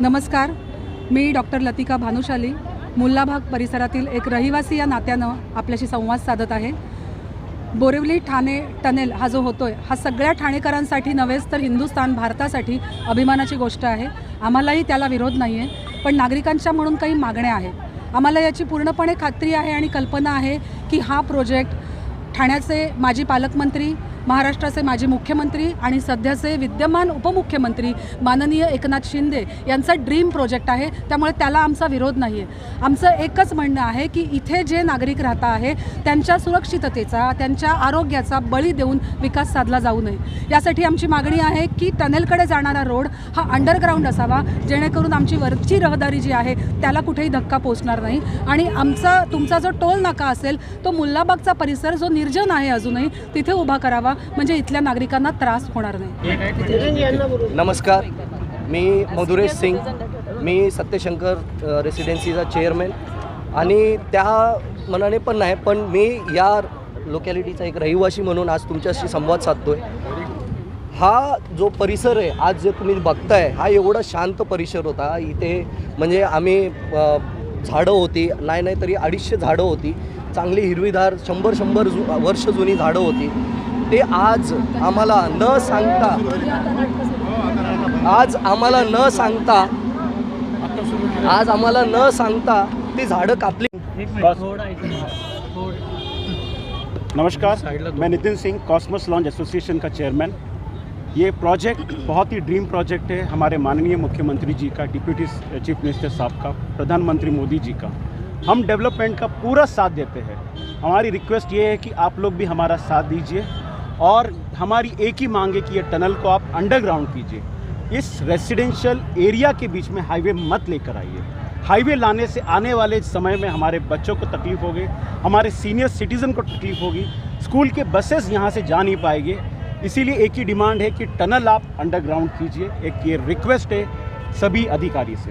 नमस्कार. मी डॉक्टर लतिका भानुशाली मुल्लाभाग परिसरातील एक रहिवासी या नात्यानं आपल्याशी संवाद साधत आहे. बोरिवली ठाणे टनेल हा जो होतो आहे हा सगळ्या ठाणेकरांसाठी नव्हेच तर हिंदुस्थान भारतासाठी अभिमानाची गोष्ट आहे. आम्हालाही त्याला विरोध नाही आहे पण नागरिकांच्या म्हणून काही मागण्या आहेत. आम्हाला याची पूर्णपणे खात्री आहे आणि कल्पना आहे की हा प्रोजेक्ट ठाण्याचे माजी पालकमंत्री महाराष्ट्राचे माजी मुख्यमंत्री आणि सध्याचे विद्यमान उपमुख्यमंत्री माननीय एकनाथ शिंदे यांचा ड्रीम प्रोजेक्ट आहे. त्यामुळे त्याला आमचा विरोध नाही आहे आमचं एकच म्हणणं आहे की इथे जे नागरिक राहता आहे त्यांच्या सुरक्षिततेचा त्यांच्या आरोग्याचा बळी देऊन विकास साधला जाऊ नये. यासाठी आमची मागणी आहे की टनेलकडे जाणारा रोड हा अंडरग्राऊंड असावा जेणेकरून आमची वरची रहदारी जी आहे त्याला कुठेही धक्का पोचणार नाही. आणि आमचा तुमचा जो टोल नाका असेल तो मुल्लाबागचा परिसर जो निर्जन आहे अजूनही तिथे उभा करावा. म्हणजे इथल्या नागरिकांना त्रास होणार नाही. नमस्कार. मी मधुरेश सिंग. मी सत्यशंकर रेसिडेन्सीचा चेअरमॅन आणि त्या मनाने पण नाही पण मी या लोकॅलिटीचा एक रहिवासी म्हणून आज तुमच्याशी संवाद साधतोय. हा जो परिसर आहे आज जे तुम्ही बघताय हा एवढा शांत परिसर होता. इथे म्हणजे आम्ही झाडं होती नाही नाही तरी अडीचशे झाडं होती. चांगली हिरवीधार शंभर शंभर जु वर्ष जुनी झाडं होती. ते आज आम्हाला न सांगता आज आम्हाला न सांगता आज आम्हाला न सांगता ती झाडं कापली. नमस्कार मैं Nitin Singh cosmos launch association का चेयरमैन ये प्रोजेक्ट बहुत ही ड्रीम प्रोजेक्ट है हमारे माननीय मुख्यमंत्री जी का डिप्यूटी चीफ मिनिस्टर साहब का प्रधानमंत्री मोदी जी का। हम डेवलपमेंट का पूरा साथ देते हैं। हमारी रिक्वेस्ट ये है कि आप लोग भी हमारा साथ दीजिए। और हमारी एक ही मांग है कि ये टनल को आप अंडरग्राउंड कीजिए। इस रेसिडेंशियल एरिया के बीच में हाईवे मत लेकर आइए। हाईवे लाने से आने वाले समय में हमारे बच्चों को तकलीफ़ होगी, हमारे सीनियर सिटीज़न को तकलीफ़ होगी स्कूल के बसेस यहाँ से जा नहीं पाएँगे। इसीलिए एक ही डिमांड है कि टनल आप अंडरग्राउंड कीजिए। एक ये रिक्वेस्ट है सभी अधिकारी से।